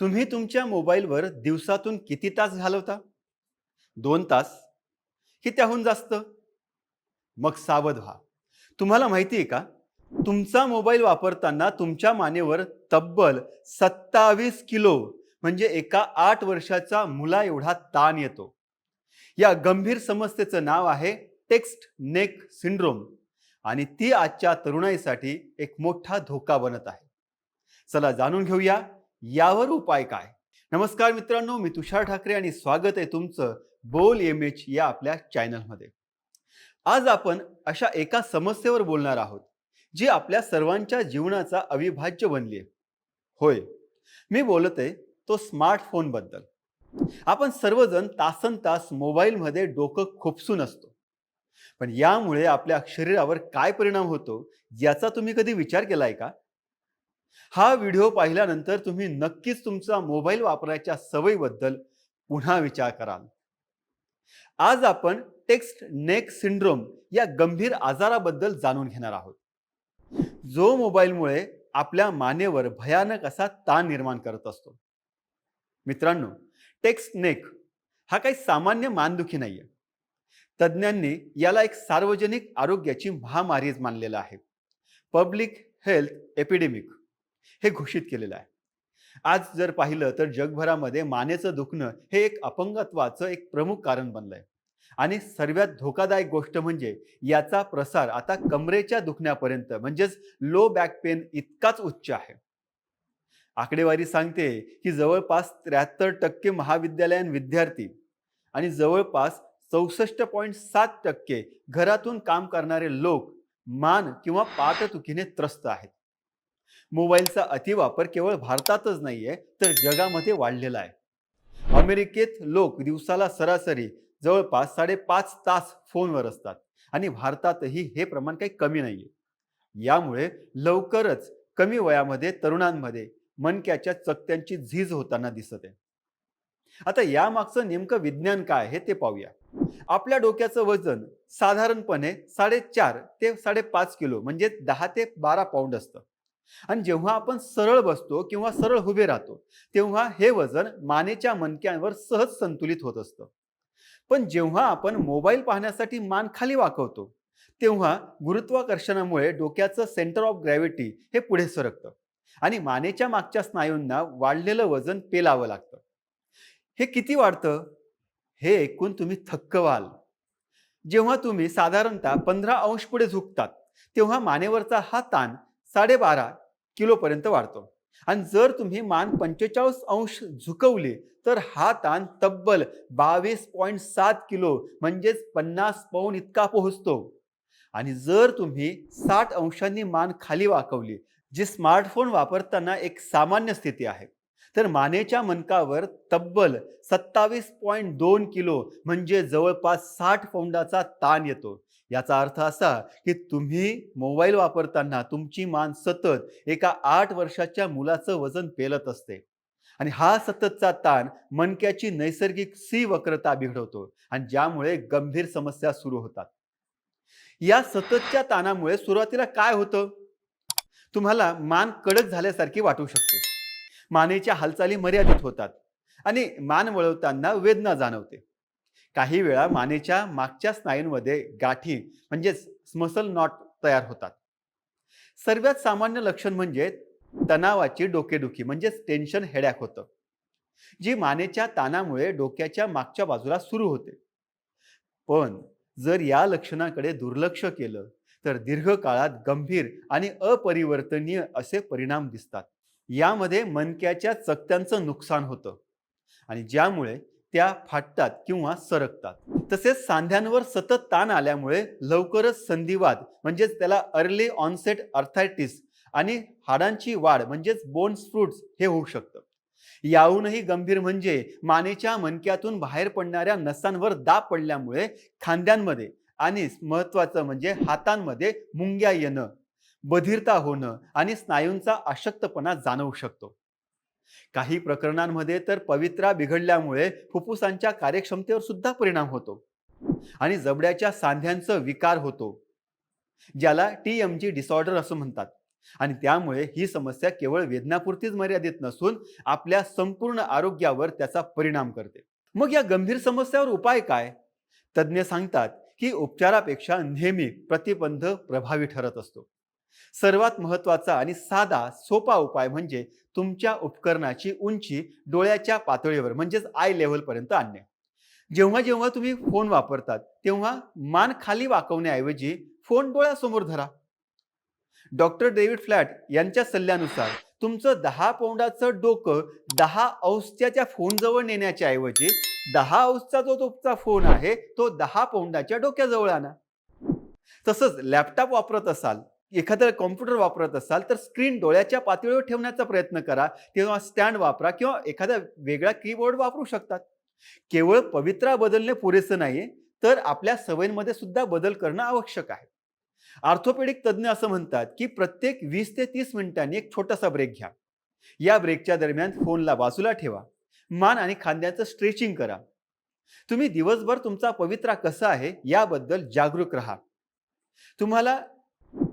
तुम्ही तुमच्या मोबाईलवर दिवसातून किती तास घालवता? दोन तास? की त्याहून जास्त? मग सावध व्हा. तुम्हाला माहिती आहे का? तुमचा मोबाईल वापरताना तुमच्या मानेवर तब्बल सत्तावीस किलो म्हणजे एका आठ वर्षाचा मुला एवढा ताण येतो. या गंभीर समस्येचं नाव आहे टेक्स्ट नेक सिंड्रोम आणि ती आजच्या तरुणाईसाठी एक मोठा धोका बनत आहे. चला जाणून घेऊया यावर उपाय काय? नमस्कार मित्रांनो मी तुषार ठाकरे आणि स्वागत आहे तुमचं बोल एम एच या आपल्या चॅनलमध्ये. आज आपण अशा एका समस्येवर बोलणार आहोत जी आपल्या सर्वांच्या जीवनाचा अविभाज्य बनली आहे. होय मी बोलत आहे तो स्मार्टफोनबद्दल आपण सर्वजण तासन तास मोबाईलमध्ये डोकं खुपसून असतो. पण यामुळे आपल्या शरीरावर काय परिणाम होतो याचा तुम्ही कधी विचार केलाय का? हा व्हिडिओ पाहिल्यानंतर तुम्ही नक्कीच तुमचा मोबाईल वापरायच्या सवयीबद्दल पुन्हा विचार कराल. आज आपण टेक्स्ट नेक सिंड्रोम या गंभीर आजाराबद्दल जाणून घेणार आहोत. जो मोबाईलमुळे आपल्या मानेवर भयानक असा ताण निर्माण करत असतो. मित्रांनो टेक्स्ट नेक हा काही सामान्य मानदुखी नाहीये. तज्ज्ञांनी याला एक सार्वजनिक आरोग्याची महामारीच मानलेलं आहे. Public health epidemic. हे घोषित केलेलं आहे. आज जर पाहिलं तर जगभरामध्ये मानेचं दुखणं हे एक अपंगत्वाचं एक प्रमुख कारण बनलंय. आणि सर्वात धोकादायक गोष्ट म्हणजे याचा प्रसार आता कमरेच्या दुखण्यापर्यंत म्हणजेच लो बॅक पेन इतकाच उच्च आहे. आकडेवारी सांगते की जवळपास त्र्याहत्तर टक्के महाविद्यालयीन विद्यार्थी आणि जवळपास चौसष्ट पॉईंट सात टक्के घरातून काम करणारे लोक मान किंवा पाठदुखीने त्रस्त आहेत. मोबाईलचा अतिवापर केवळ भारतातच नाहीये तर जगामध्ये वाढलेला आहे. अमेरिकेत लोक दिवसाला सरासरी जवळपास साडेपाच तास फोनवर असतात आणि भारतातही हे प्रमाण काही कमी नाहीये. यामुळे लवकरच कमी वयामध्ये तरुणांमध्ये मनक्याच्या चकत्यांची झीज होताना दिसत आहे. आता यामागचं नेमकं विज्ञान काय आहे ते पाहूया. आपल्या डोक्याचं वजन साधारणपणे साडेचार ते साडेपाच किलो म्हणजे दहा ते बारा पाऊंड असतं. आणि जेव्हा आपण सरळ बसतो किंवा सरळ उभे राहतो तेव्हा हे वजन मानेच्या मणक्यांवर सहज संतुलित होत असतं. पण जेव्हा आपण मोबाईल पाहण्यासाठी मान खाली वाकवतो तेव्हा गुरुत्वाकर्षणामुळे डोक्याचं सेंटर ऑफ ग्रॅव्हिटी हे पुढे सरकतं आणि मानेच्या मागच्या स्नायूंना वाढलेलं वजन पेलावं लागतं. हे किती वाढतं? हे ऐकून तुम्ही थक्क व्हाल. जेव्हा तुम्ही साधारणतः पंधरा अंश पुढे झुकतात तेव्हा मानेवरचा हा ताण साडेबारा किलोपर्यंत वाढतो. आणि जर तुम्ही मान पंचेचाळीस अंश झुकवले तर हा ताण तब्बल बावीस पॉईंट सात किलो म्हणजेच पन्नास पौंड इतका पोहोचतो. आणि जर तुम्ही साठ अंशांनी मान खाली वाकवली जी स्मार्टफोन वापरताना एक सामान्य स्थिती आहे तर मानेच्या मनकावर तब्बल सत्तावीस पॉईंट दोन किलो म्हणजे जवळपास साठ पौंडाचा ताण येतो. याचा अर्थ असा की तुम्ही मोबाईल वापरताना तुमची मान सतत एका आठ वर्षाच्या मुलाचं वजन पेलत असते. आणि हा सततचा ताण मनक्याची नैसर्गिक सी वक्रता बिघडवतो आणि ज्यामुळे गंभीर समस्या सुरू होतात. या सततच्या ताणामुळे सुरुवातीला काय होतं? तुम्हाला मान कडक झाल्यासारखी वाटू शकते. मानेच्या हालचाली मर्यादित होतात आणि मान वळवताना वेदना जाणवते. काही वेळा मानेच्या मागच्या स्नायूंमध्ये गाठी म्हणजेच स्मसल नॉट तयार होतात. सर्वात सामान्य लक्षण म्हणजे तणावाची डोकेदुखी म्हणजेच टेन्शन हेडॅक होतं जी मानेच्या ताणामुळे डोक्याच्या मागच्या बाजूला सुरू होते. पण जर या लक्षणाकडे दुर्लक्ष केलं तर दीर्घकाळात गंभीर आणि अपरिवर्तनीय असे परिणाम दिसतात. यामध्ये मनक्याच्या चकत्यांचं नुकसान होतं आणि ज्यामुळे त्या फाटतात किंवा सरकतात. तसेच सांध्यांवर सतत ताण आल्यामुळे लवकरच संधिवाद म्हणजेच त्याला अर्ली ऑनसेट अर्थायटिस आणि हाडांची वाढ म्हणजेच बोन्स फ्रुट्स हे होऊ शकतं. याहूनही गंभीर म्हणजे मानेच्या मणक्यातून बाहेर पडणाऱ्या नसांवर दाब पडल्यामुळे खांद्यांमध्ये आणि महत्वाचं म्हणजे हातांमध्ये मुंग्या येणं बधिरता होणं आणि स्नायूंचा अशक्तपणा जाणवू शकतो. काही प्रकरणांमध्ये तर पवित्रा बिघडल्यामुळे फुफ्फुसांच्या कार्यक्षमतेवर सुद्धा परिणाम होतो. आणि जबड्याच्या सांध्यांचं विकार होतो ज्याला टी एम जी डिसऑर्डर असं म्हणतात. आणि त्यामुळे ही समस्या केवळ वेदनापुरतीच मर्यादित नसून आपल्या संपूर्ण आरोग्यावर त्याचा परिणाम करते. मग या गंभीर समस्यावर उपाय काय? तज्ज्ञ सांगतात की उपचारापेक्षा नेहमी प्रतिबंध प्रभावी ठरत असतो. सर्वात महत्त्वाचा आणि साधा सोपा उपाय म्हणजे तुमच्या उपकरणाची उंची डोळ्याच्या पातळीवर म्हणजेच आय लेवलपर्यंत आणणे. जेव्हा जेव्हा तुम्ही फोन वापरतात तेव्हा मान खाली वाकवण्याऐवजी फोन डोळ्यासमोर धरा. डॉक्टर डेव्हिड फ्लॅट यांच्या सल्ल्यानुसार तुमचं दहा पौंडाचं डोकं दहा औस्त्याच्या फोनजवळ नेण्याच्या ऐवजी दहा औसचा जो तुमचा फोन आहे तो दहा पौंडाच्या डोक्याजवळ आणा. तसंच लॅपटॉप वापरत असाल एखादा कॉम्प्युटर वापरत असाल तर स्क्रीन डोळ्याच्या पातळीवर ठेवण्याचा प्रयत्न करा. किंवा स्टँड वापरा किंवा एखादा वेगळा कीबोर्ड वापरू शकतात. केवळ पवित्रा बदलणे पुरेसं नाही तर आपल्या सवयींमध्ये सुद्धा बदल करणं आवश्यक आहे. आर्थोपेडिक तज्ज्ञ असं म्हणतात की प्रत्येक वीस ते तीस मिनिटांनी एक छोटासा ब्रेक घ्या. या ब्रेकच्या दरम्यान फोनला बाजूला ठेवा. मान आणि खांद्याचं स्ट्रेचिंग करा. तुम्ही दिवसभर तुमचा पवित्रा कसा आहे याबद्दल जागरूक राहा. तुम्हाला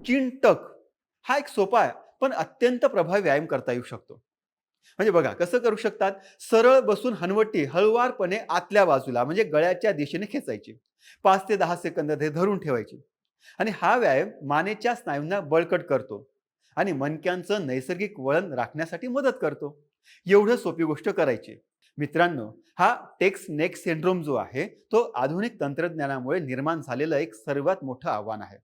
चिंटक हा एक सोपा आहे पण अत्यंत प्रभावी व्यायाम करता येऊ शकतो. म्हणजे बघा कसं करू शकतात? सरळ बसून हनवटी हळुवारपणे आतल्या बाजूला म्हणजे गळ्याच्या दिशेने खेचायची. पाच ते दहा सेकंद ते धरून ठेवायची. आणि हा व्यायाम मानेच्या स्नायूंना बळकट करतो. आणि मनक्यांचं नैसर्गिक वळण राखण्यासाठी मदत करतो. एवढं सोपी गोष्ट करायची. मित्रांनो हा टेक्स नेक सिंड्रोम जो आहे तो आधुनिक तंत्रज्ञानामुळे निर्माण झालेलं एक सर्वात मोठं आव्हान आहे.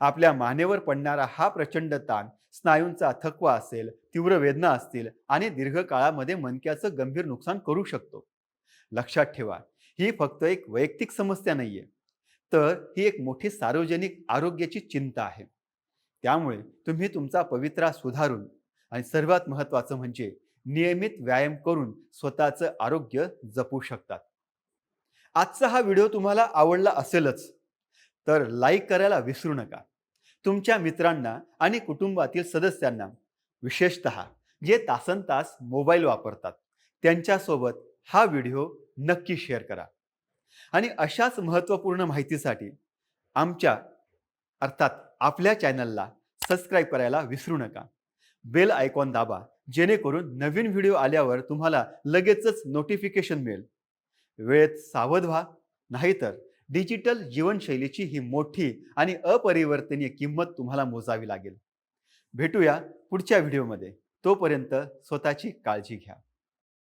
आपल्या मानेवर पडणारा हा प्रचंड ताण स्नायूंचा थकवा असेल तीव्र वेदना असतील आणि दीर्घकाळामध्ये मनक्याचं गंभीर नुकसान करू शकतो. लक्षात ठेवा ही फक्त एक वैयक्तिक समस्या नाहीये तर ही एक मोठी सार्वजनिक आरोग्याची चिंता आहे. त्यामुळे तुम्ही तुमचा पवित्रा सुधारून आणि सर्वात महत्त्वाचं म्हणजे नियमित व्यायाम करून स्वतःचं आरोग्य जपू शकतात. आजचा हा व्हिडिओ तुम्हाला आवडला असेलच तर लाईक करायला विसरू नका. तुमच्या मित्रांना आणि कुटुंबातील सदस्यांना विशेषत जे तासन तास मोबाईल वापरतात त्यांच्यासोबत हा व्हिडिओ नक्की शेअर करा. आणि अशाच महत्त्वपूर्ण माहितीसाठी आमच्या अर्थात आपल्या चॅनलला सबस्क्राईब करायला विसरू नका. बेल आयकॉन दाबा जेणेकरून नवीन व्हिडिओ आल्यावर तुम्हाला लगेचच नोटिफिकेशन मिळेल. वेळेत सावध व्हा नाहीतर डिजिटल जीवनशैलीची ही मोठी आणि अपरिवर्तनीय किंमत तुम्हाला मोजावी लागेल. भेटूया पुढच्या व्हिडिओमध्ये. तोपर्यंत स्वतःची काळजी घ्या.